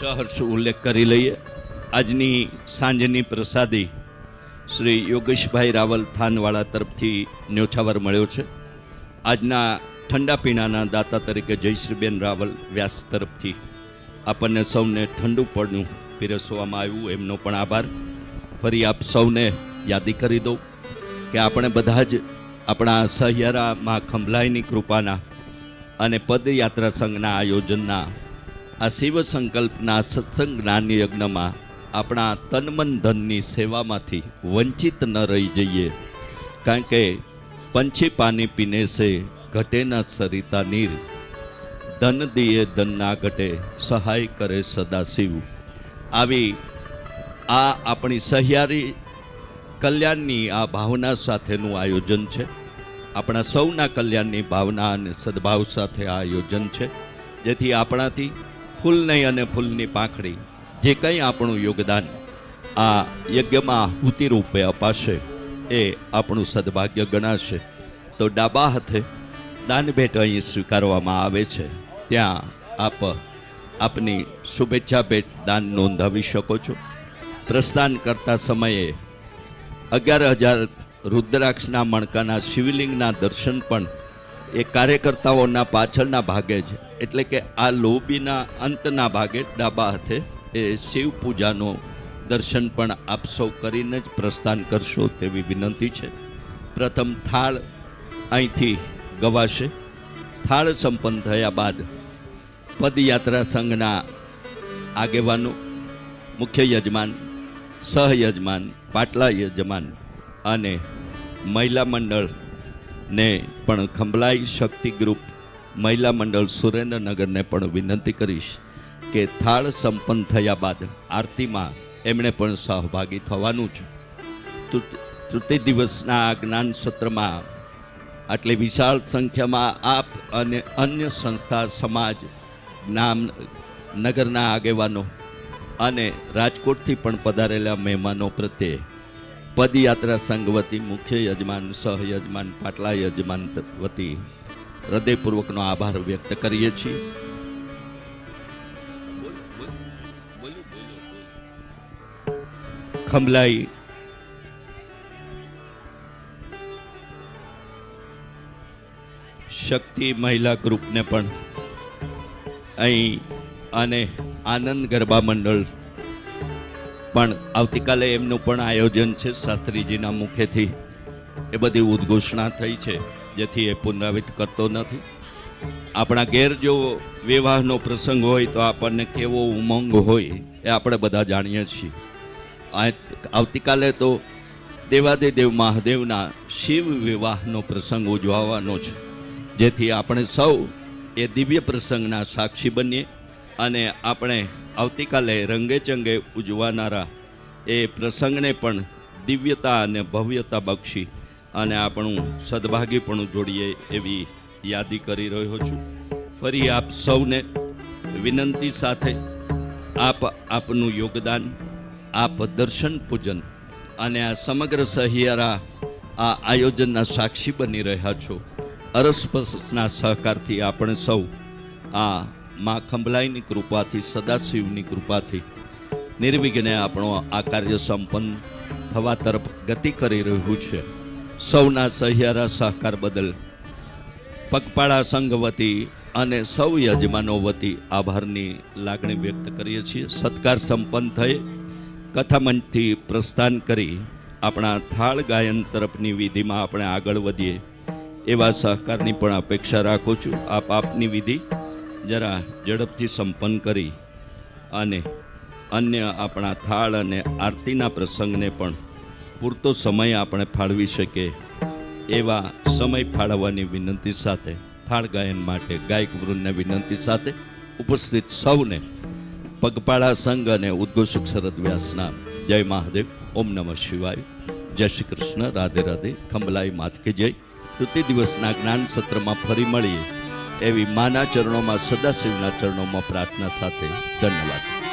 સહર્ષ ઉલ્લેખ કરી લઈએ. આજની સાંજની પ્રસાદી શ્રી યોગેશભાઈ રાવલ થાનવાળા તરફથી ન્યોછાવર મળ્યો છે. આજના ઠંડા પીણાના દાતા તરીકે જયશ્રીબેન રાવલ વ્યાસ તરફથી આપણને સૌને ઠંડુ પડનું પીરસવામાં આવ્યું, એમનો પણ આભાર. ફરી આપ સૌને યાદી કરી દઉં કે આપણે બધા જ આપણા સહિયારામાં ખંભલાઈની કૃપાના અને પદયાત્રા સંઘના આયોજનના આ શિવ સંકલ્પના સત્સંગ જ્ઞાન યજ્ઞમાં આપણા તન મન ધનની સેવામાંથી વંચિત ન રહી જઈએ. કારણ કે પંછી પાણી પીને સે ઘટેના સરિતા નીર. ધન દિયે ધન ના ઘટે સહાય કરે સદા શિવ. આવી આ આપણી સહિયારી કલ્યાણની આ ભાવના સાથેનું આયોજન છે. આપણા સૌના કલ્યાણની ભાવના અને સદભાવ સાથે આ આયોજન છે. જેથી આપણાથી ફૂલ નહીં અને ફૂલની પાંખડી, જે કંઈ આપણું યોગદાન આ યજ્ઞમાં આહુતિ રૂપે અપાશે, એ આપણું સદભાગ્ય ગણાશે. તો ડાબા હાથે દાન ભેટ અહીં સ્વીકારવામાં આવે છે. ત્યાં આપ આપની શુભેચ્છા ભેટ દાન નોંધાવી શકો છો. પ્રસ્થાન કરતા સમયે અગિયાર હજાર રુદ્રાક્ષના મણકાના શિવલિંગના દર્શન પણ એ કાર્યકર્તાઓના પાછળના ભાગે જ એટલે કે આ લોબીના અંતના ભાગે ડાબા હાથે એ શિવ પૂજાનો દર્શન પણ આપ સૌ કરીને જ પ્રસ્થાન કરશો તેવી વિનંતી છે. પ્રથમ થાળ અહીંથી ગવાશે. થાળ સંપન્ન થયા બાદ પદયાત્રા સંઘના આગેવાનો, મુખ્ય યજમાન સહયજમાન પાટલા યજમાન અને મહિલા મંડળને પણ ખંભલાઈ શક્તિ ગ્રુપ મહિલા મંડળ સુરેન્દ્રનગરને પણ વિનંતી કરીશ કે થાળ સંપન્ન થયા બાદ આરતીમાં એમણે પણ સહભાગી થવાનું છે તૃતીય દિવસના આ જ્ઞાન સત્રમાં આટલી વિશાળ સંખ્યામાં આપ અને અન્ય સંસ્થા સમાજ નામ નગરના આગેવાનો અને રાજકોટથી પણ પધારેલા મહેમાનો પ્રત્યે પદયાત્રા સંઘ વતી મુખ્ય યજમાન સહયજમાન પાટલા યજમાન વતી હૃદયપૂર્વકનો આભાર વ્યક્ત કરીએ છીએ. ખંભલાઈ. શક્તિ મહિલા ગ્રુપને પણ અહીં અને આનંદ ગરબા મંડળ પણ આવતીકાલે એમનું પણ આયોજન છે. શાસ્ત્રીજીના મુખેથી એ બધી ઉદ્ઘોષણા થઈ છે, જેથી એ પુનરાવિત કરતો નથી. આપણા ઘેર જો વિવાહનો પ્રસંગ હોય તો આપણને કેવો ઉમંગ હોય એ આપણે બધા જાણીએ છીએ. આવતીકાલે તો દેવાદેદેવ મહાદેવના શિવ વિવાહનો પ્રસંગ ઉજવવાનો છે. જેથી આપણે સૌ એ દિવ્ય પ્રસંગના સાક્ષી બનીએ. અને આપણે આવતીકાલે રંગે ચંગે ઉજવાનારા એ પ્રસંગને પણ દિવ્યતા અને ભવ્યતા બક્ષી અને આપણું સદભાગીપણું જોડીએ એવી યાદી કરી રહ્યો છું. ફરી આપ સૌને વિનંતી સાથે આપ આપનું યોગદાન, આપ દર્શન પૂજન અને આ સમગ્ર સહિયારા આ આયોજનના સાક્ષી બની રહ્યા છો. અરસપસના સહકારથી આપણે સૌ આ મા ખંભલાઈની કૃપાથી, સદાશિવની કૃપાથી નિર્વિઘ્ને આપણો આ કાર્ય સંપન્ન થવા તરફ ગતિ કરી રહ્યું છે. સૌના સહિયારા સહકાર બદલ પગપાળા સંઘ વતી અને સૌ યજમાનો વતી આભારની લાગણી વ્યક્ત કરીએ છીએ. સત્કાર સંપન્ન થઈ કથામંચથી પ્રસ્થાન કરી આપણા થાળ ગાયન તરફની વિધિમાં આપણે આગળ વધીએ એવા સહકારની પણ અપેક્ષા રાખું છું. આપ આપની વિધિ જરા ઝડપથી સંપન્ન કરી અને અન્ય આપણા થાળ અને આરતીના પ્રસંગને પણ પૂરતો સમય આપણે ફાળવી શકીએ એવા સમય ફાળવવાની વિનંતી સાથે, થાળ ગાયન માટે ગાયક વૃંદને વિનંતી સાથે ઉપસ્થિત સૌને પગપાળા સંઘ અને ઉદ્ઘોષક શરદ વ્યાસના જય મહાદેવ, ઓમ નમઃ શિવાય, જય શ્રી કૃષ્ણ, રાધે રાધે ખંભલાઈ માથકે જય. તૃતીય દિવસના જ્ઞાન સત્રમાં ફરી મળીએ. એવી માના ચરણોમાં સદાશિવના ચરણોમાં પ્રાર્થના સાથે ધન્યવાદ.